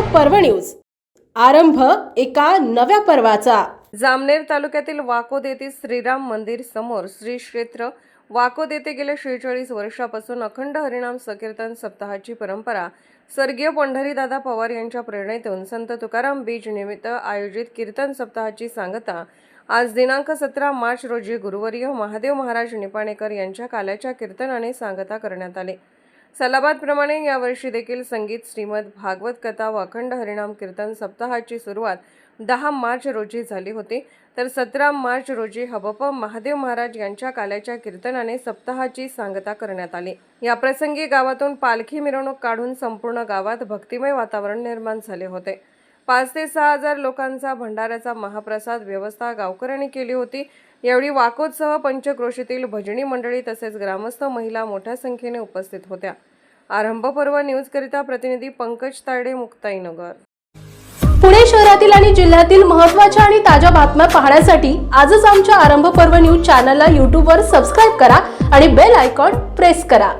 पर्व न्यूज. आरंभ एका नव्या पर्वाचा. जामनेर तालुक्यातील वाकोद येथील श्रीराम मंदिर समोर श्री क्षेत्र वाकोद येथे गेल्या शेहेचाळीस वर्षापासून अखंड हरिनाम संकीर्तन सप्ताहाची परंपरा स्वर्गीय पंढरीदादा पवार यांच्या प्रेरणेतून संत तुकाराम बीज निमित्त आयोजित कीर्तन सप्ताहाची सांगता आज दिनांक सतरा मार्च रोजी गुरुवर्य महादेव महाराज निपाणेकर यांच्या काल्याच्या कीर्तनाने सांगता करण्यात आली. सलाबादप्रमाणे यावर्षी देखील संगीत श्रीमद भागवत कथा व अखंड हरिणाम कीर्तन सप्ताहाची सुरुवात दहा मार्च रोजी झाली होती. तर सतरा मार्च रोजी हबप महादेव महाराज यांच्या काल्याच्या कीर्तनाने सप्ताहाची सांगता करण्यात आली. या प्रसंगी गावातून पालखी मिरवणूक काढून संपूर्ण गावात भक्तिमय वातावरण निर्माण झाले होते. पाच ते सहा हजार लोकांचा भंडाऱ्याचा महाप्रसाद व्यवस्था गावकऱ्यांनी केली होती. यावेळी वाकोदसह पंचक्रोशीतील भजनी मंडळी तसेच ग्रामस्थ महिला मोठ्या संख्येने उपस्थित होत्या. आरंभ पर्व न्यूजकरिता प्रतिनिधी पंकज तायडे मुक्ताईनगर. पुणे शहरातील आणि जिल्ह्यातील महत्त्वाच्या आणि ताज्या बातम्या पाहण्यासाठी आजच आमच्या आरंभ पर्व न्यूज चॅनलला यूट्यूबवर सबस्क्राईब करा आणि बेल आयकॉन प्रेस करा.